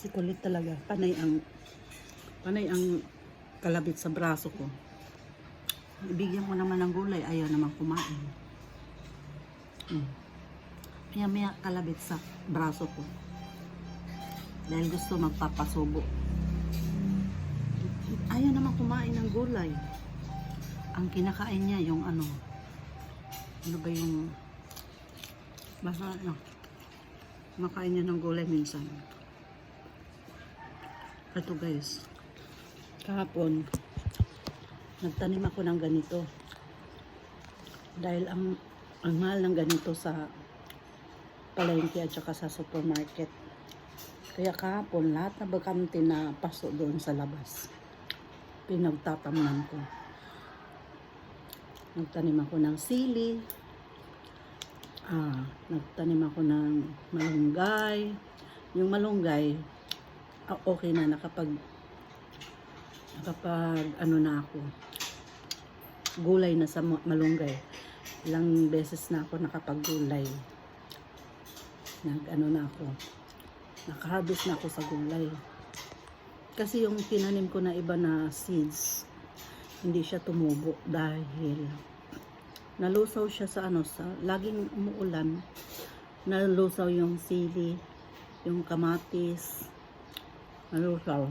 Si kulit talaga. Panay ang panay ang kalabit sa braso ko. Ibigyan ko naman ng gulay, ayaw naman kumain. Hmm. Kaya may kalabit sa braso ko. Dahil gusto magpapasubo. Ayaw naman kumain ng gulay. Ang kinakain niya yung ano, ano ba yung, basta ano, makain niya ng gulay minsan. Ito guys, kahapon, nagtanim ako ng ganito. Dahil ang, ang mahal ng ganito sa palengke at saka sa supermarket. Kaya kahapon, lahat na bakante na paso doon sa labas. Pinagtatamnan ko. Nagtanim ako ng sili. Ah, nagtanim ako ng malunggay. Yung malunggay, okay na. Nakapag nakapag ano na ako. Gulay na sa ma- malunggay. Ilang beses na ako nakapag-gulay. Nag ano na ako. Nakaharvest na ako sa gulay. Kasi yung tinanim ko na iba na seeds hindi siya tumubo dahil nalusaw siya sa ano sa laging umuulan. Nalusaw yung sili yung kamatis nalusaw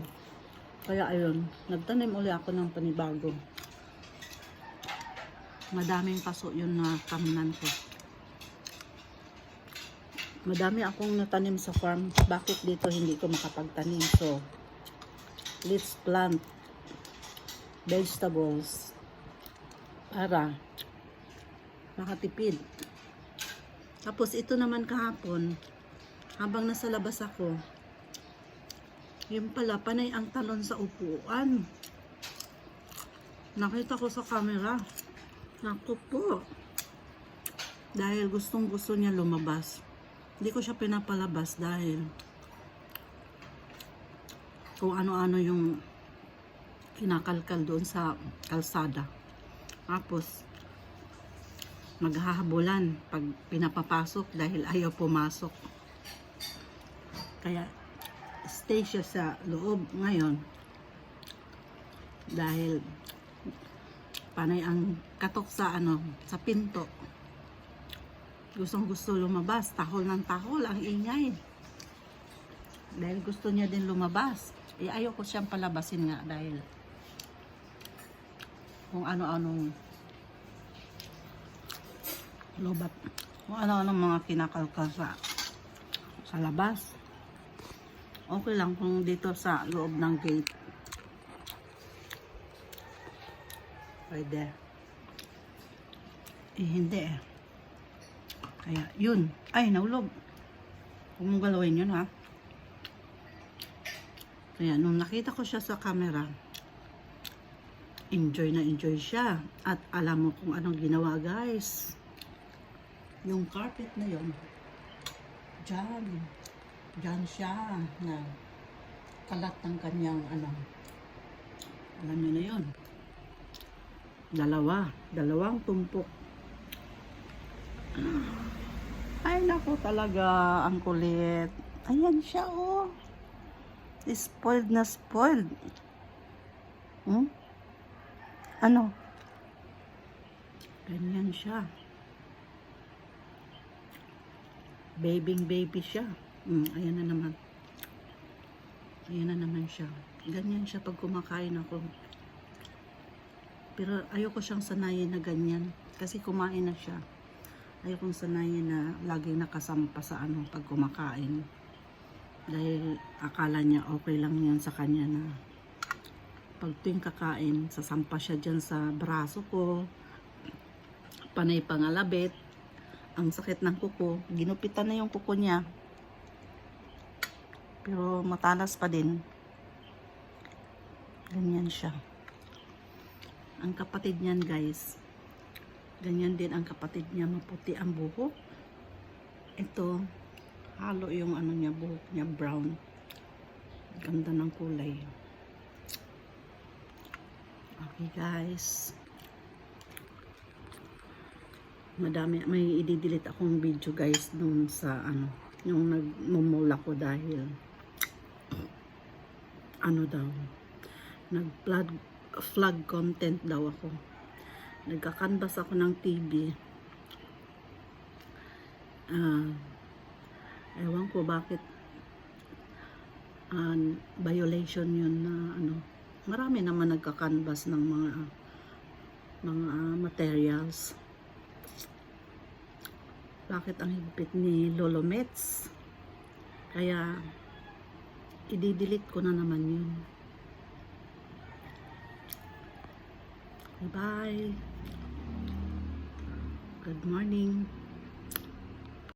kaya ayun nagtanim uli ako ng panibago. Madaming paso yun na tamnan ko. Madami akong natanim sa farm. Bakit dito hindi ko makapagtanim? So let's plant vegetables para makatipid. Tapos ito naman kahapon habang nasa labas ako yun pala panay ang talon sa upuan nakita ko sa camera naku po dahil gustong gusto niya lumabas hindi ko siya pinapalabas dahil kung ano-ano yung kinakalkal doon sa kalsada. Tapos, maghahabulan pag pinapapasok dahil ayaw pumasok. Kaya, stay siya sa loob ngayon. Dahil panay ang katok sa ano sa pinto. Gustong gusto lumabas. Tahol ng tahol ang ingay. Dahil gusto niya din lumabas. Eh ayaw ko siyang palabasin nga dahil kung ano-anong lobat. Kung ano-anong mga kinakalkal sa sa labas okay lang kung dito sa loob ng gate. Pwede. Eh hindi eh. Kaya yun. Ay naulog. Huwag mong galawin yun ha? Kaya nung nakita ko siya sa camera enjoy na enjoy siya. At alam mo kung anong ginawa guys. Yung carpet na yun dyan dyan siya na kalat ng kanyang ano alam niyo na yun. Dalawa dalawang tumpok. Ay nako talaga ang kulit. Ayan siya oh. Spoiled na spoiled. Hmm? ano? Ganyan siya. Babing baby siya hmm, ayan na naman. Ayan na naman siya. Ganyan siya pag kumakain ako. Pero ayoko siyang sanayin na ganyan. Kasi kumain na siya. Ayokong sanayin na laging nakasampa sa ano pag kumakain. Dahil akala niya okay lang yan sa kanya na pag tuwing kakain sasampa siya dyan sa braso ko. Panay pangalabit ang sakit ng kuko. Ginupitan na yung kuko niya pero matalas pa din. Ganyan siya. Ang kapatid niyan guys ganyan din ang kapatid niya. Maputi ang buhok. Ito halo yung ano niya buhok niya brown. Ganda ng kulay. Okay guys. Madami may i-delete akong video guys nung sa ano yung nagmumula ko dahil ano daw, nag-flag flag content daw ako. Nagka-canvas ako ng TV. Ah, ewan ko bakit ah, violation yun na ano. Marami naman nagka-canvas ng mga mga ah, materials. Bakit ang higpit ni Lolo Mets? Kaya, i-delete ko na naman yun. Bye. Good morning.